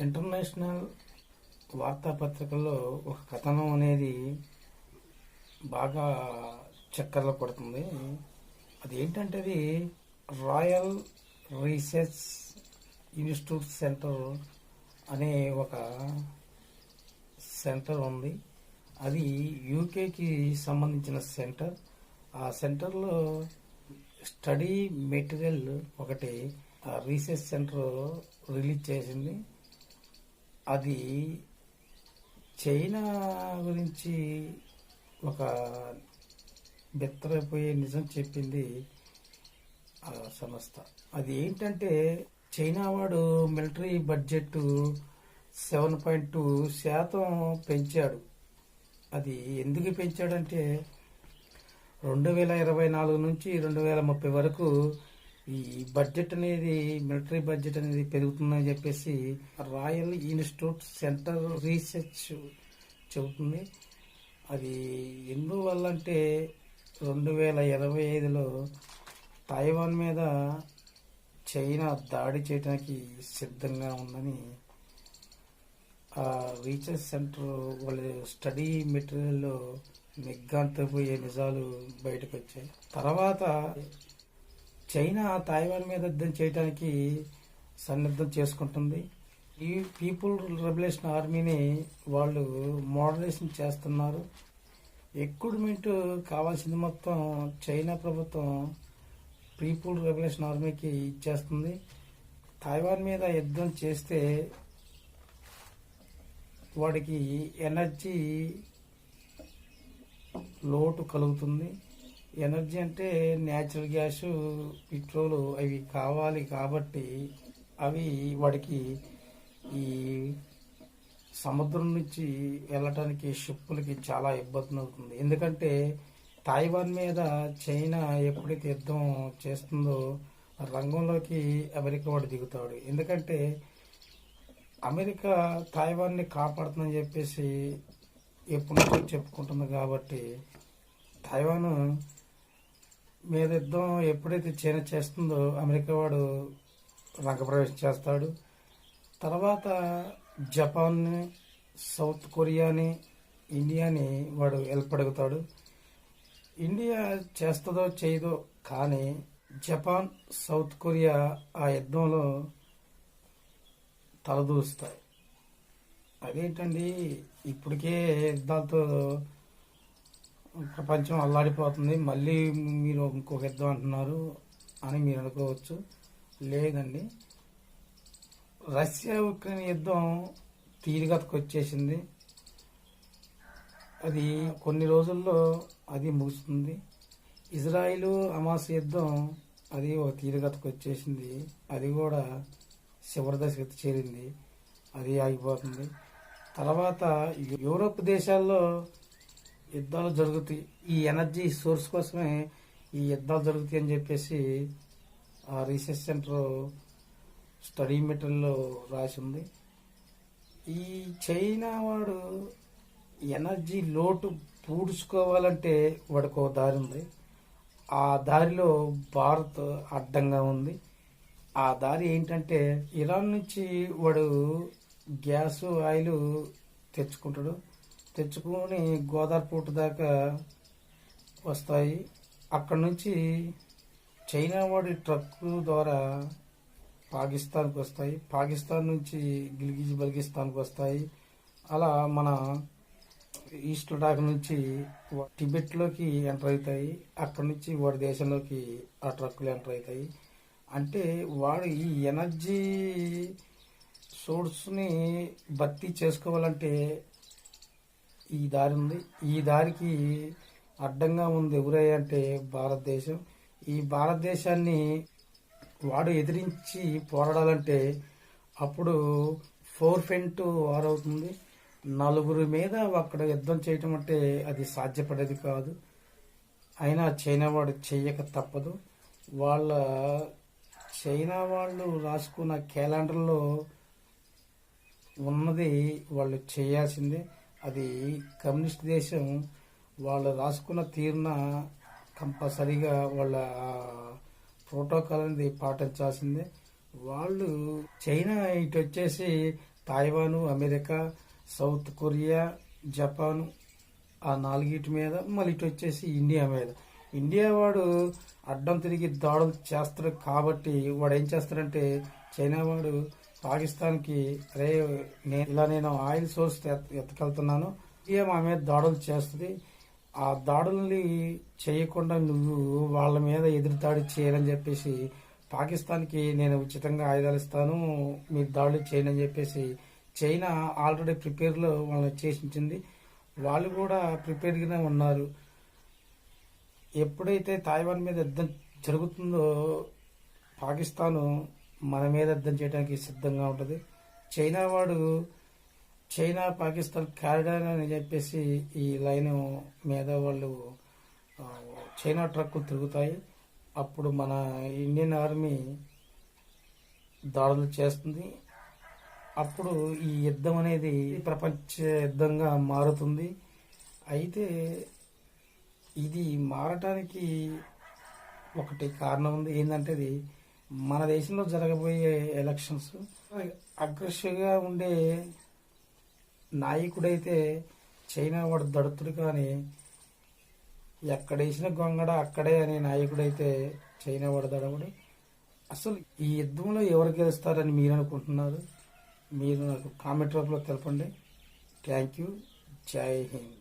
International వార్తాపత్రికల్లో ఒక కథనం అనేది బాగా చక్కర్లు పడుతుంది. అది ఏంటంటే అది రాయల్ రీసెర్చ్ ఇన్స్టిట్యూట్ సెంటర్ అనే ఒక సెంటర్ ఉంది. అది యూకేకి సంబంధించిన సెంటర్. ఆ సెంటర్లో స్టడీ మెటీరియల్ ఒకటి ఆ రీసెర్చ్ సెంటర్ రిలీజ్ చేసింది. అది చైనా గురించి ఒక బెత్తరైపోయే నిజం చెప్పింది ఆ సంస్థ. అది ఏంటంటే చైనా వాడు military budget seven point two శాతం పెంచాడు. అది ఎందుకు పెంచాడంటే రెండు వేల ఇరవై నాలుగు నుంచి రెండు వేల ముప్పై వరకు ఈ బడ్జెట్ అనేది మిలిటరీ బడ్జెట్ అనేది పెరుగుతుందని చెప్పేసి రాయల్ ఇన్స్టిట్యూట్ సెంటర్ రీసెర్చ్ చెబుతుంది. అది ఎందువల్ల అంటే రెండు వేల ఇరవై ఐదులో తైవాన్ మీద చైనా దాడి చేయడానికి సిద్ధంగా ఉందని ఆ రీసెర్చ్ సెంటర్ వాళ్ళ స్టడీ మెటీరియల్లో నిగ్గాంతపోయే నిజాలు బయటకు వచ్చాయి తర్వాత చైనా తాయివాన్ మీద యుద్ధం చేయడానికి సన్నద్ధం చేసుకుంటుంది. ఈ పీపుల్ రెవల్యూషన్ ఆర్మీని వాళ్ళు మోడరేషన్ చేస్తున్నారు. ఎక్విప్మెంట్ కావాల్సింది మొత్తం చైనా ప్రభుత్వం పీపుల్ రెవల్యూషన్ ఆర్మీకి ఇచ్చేస్తుంది. తైవాన్ మీద యుద్ధం చేస్తే వాడికి ఎనర్జీ లోటు కలుగుతుంది. ఎనర్జీ అంటే న్యాచురల్ గ్యాస్ పెట్రోల్ అవి కావాలి కాబట్టి అవి వాడికి ఈ సముద్రం నుంచి వెళ్ళటానికి షిప్పులకి చాలా ఇబ్బంది అవుతుంది. ఎందుకంటే తైవాన్ మీద చైనా ఎప్పుడైతే యుద్ధం చేస్తుందో రంగంలోకి అమెరికా వాడు దిగుతాడు. ఎందుకంటే అమెరికా తైవాన్ని కాపాడుతుందని చెప్పేసి ఎప్పటి నుంచో చెప్పుకుంటుంది కాబట్టి తైవాన్ మీద యుద్ధం ఎప్పుడైతే చైనా చేస్తుందో అమెరికా వాడు రంగప్రవేశం చేస్తాడు. తర్వాత జపాన్ని సౌత్ కొరియాని ఇండియాని వాడు ఎల్పడుగుతాడు ఇండియా చేస్తుందో చేయదో కానీ జపాన్ సౌత్ కొరియా ఆ యుద్ధంలో తలదూస్తాయి. అదేంటండి? ఇప్పటికే యుద్ధాలతో ప్రపంచం అల్లాడిపోతుంది. మళ్ళీ మీరు ఇంకొక యుద్ధం అంటున్నారు అని మీరు అనుకోవచ్చు. లేదండి. రష్యా ఉక్రెయిన్ యుద్ధం తీరిగతకు వచ్చేసింది. అది కొన్ని రోజుల్లో అది ముగుస్తుంది. ఇజ్రాయిల్ అమాస్ యుద్ధం అది ఒక తీరుగతకు వచ్చేసింది. అది కూడా చివరి దశకు చేరింది. అది ఆగిపోతుంది. తర్వాత యూరోప్ దేశాల్లో యుద్ధాలు జరుగుతాయి. ఈ ఎనర్జీ సోర్స్ కోసమే ఈ యుద్ధాలు జరుగుతాయి అని చెప్పేసి ఆ రీసెర్చ్ సెంటర్ స్టడీ మెటీరియల్లో రాసి ఉంది. ఈ చైనా వాడు ఎనర్జీ లోటు పూడ్చుకోవాలంటే వాడికి ఒక దారి ఉంది. ఆ దారిలో భారత్ అడ్డంగా ఉంది. ఆ దారి ఏంటంటే ఇరాన్ నుంచి వాడు గ్యాస్ ఆయిల్ తెచ్చుకుంటాడు. తెచ్చుకొని గోదావరిపూట దాకా వస్తాయి. అక్కడ నుంచి చైనా వాడి ట్రక్కు ద్వారా పాకిస్తాన్కి వస్తాయి. పాకిస్తాన్ నుంచి గిల్గిజ్ బల్గిస్తాన్కి వస్తాయి. అలా మన ఈస్ట్ లడాక్ నుంచి టిబెట్లోకి ఎంటర్ అవుతాయి. అక్కడ నుంచి వాడి దేశంలోకి ఆ ట్రక్కులు ఎంటర్ అవుతాయి. అంటే వాడు ఈ ఎనర్జీ సోర్స్ని భర్తీ చేసుకోవాలంటే ఈ దారి ఉంది. ఈ దారికి అడ్డంగా ఉంది ఎవరయ్యా అంటే భారతదేశం. ఈ భారతదేశాన్ని వాడు ఎదిరించి పోరాడాలంటే అప్పుడు ఫోర్ ఫెంట్ వార్ అవుతుంది. నలుగురి మీద అక్కడ యుద్ధం చేయటం అంటే అది సాధ్యపడేది కాదు. అయినా చైనా వాడు చేయక తప్పదు. వాళ్ళ చైనా వాళ్ళు రాసుకున్న క్యాలెండర్లో ఉన్నది వాళ్ళు చేయాల్సిందే. అది కమ్యూనిస్ట్ దేశం వాళ్ళు రాసుకున్న తీరున కంపల్సరీగా వాళ్ళ ప్రోటోకాల్ అనేది పాటించాల్సిందే. వాళ్ళు చైనా ఇటు వచ్చేసి Taiwan America South Korea Japan ఆ నాలుగిటి మీద మళ్ళీ ఇటు వచ్చేసి ఇండియా మీద. ఇండియా వాడు అడ్డం తిరిగి దాడులు చేస్తాడు కాబట్టి వాడు ఏం చేస్తాడంటే చైనా వాడు పాకిస్తాన్కి అరే నేను ఇలా నేను ఆయిల్ సోర్స్ ఎత్- ఎత్తుకెళ్తున్నాను. ఇండియా మా మీద దాడులు చేస్తుంది. ఆ దాడుల్ని చేయకుండా నువ్వు వాళ్ళ మీద ఎదురు దాడి చెప్పేసి పాకిస్తాన్కి నేను ఉచితంగా ఆయుధాలు ఇస్తాను. మీరు దాడులు చేయనని చెప్పేసి చైనా ఆల్రెడీ ప్రిపేర్లో వాళ్ళని చేసించింది. వాళ్ళు కూడా ప్రిపేర్గానే ఉన్నారు. ఎప్పుడైతే తాయివాన్ మీద యుద్ధం జరుగుతుందో పాకిస్తాను మన మీద యుద్ధం చేయడానికి సిద్ధంగా ఉంటుంది. చైనా వాడు చైనా పాకిస్తాన్ కారిడార్ అని చెప్పేసి ఈ లైన్ మీద వాళ్ళు చైనా ట్రక్కులు తిరుగుతాయి. అప్పుడు మన ఇండియన్ ఆర్మీ దాడులు చేస్తుంది. అప్పుడు ఈ యుద్ధం అనేది ప్రపంచ యుద్ధంగా మారుతుంది. అయితే ఇది మారటానికి ఒకటి కారణం ఉంది. ఏంటంటే మన దేశంలో జరగబోయే ఎలక్షన్స్ అగ్రెసివ్గా ఉండే నాయకుడైతే చైనా వాడు దడుతుడు కానీ ఎక్కడేసిన గొంగడ అక్కడే అనే నాయకుడైతే చైనా వాడు దడవడు. అసలు ఈ యుద్ధంలో ఎవరు గెలుస్తారని మీరు అనుకుంటున్నారు? మీరు నాకు కామెంట్ రూపంలో తెలపండి. Thank you. జై హింద్.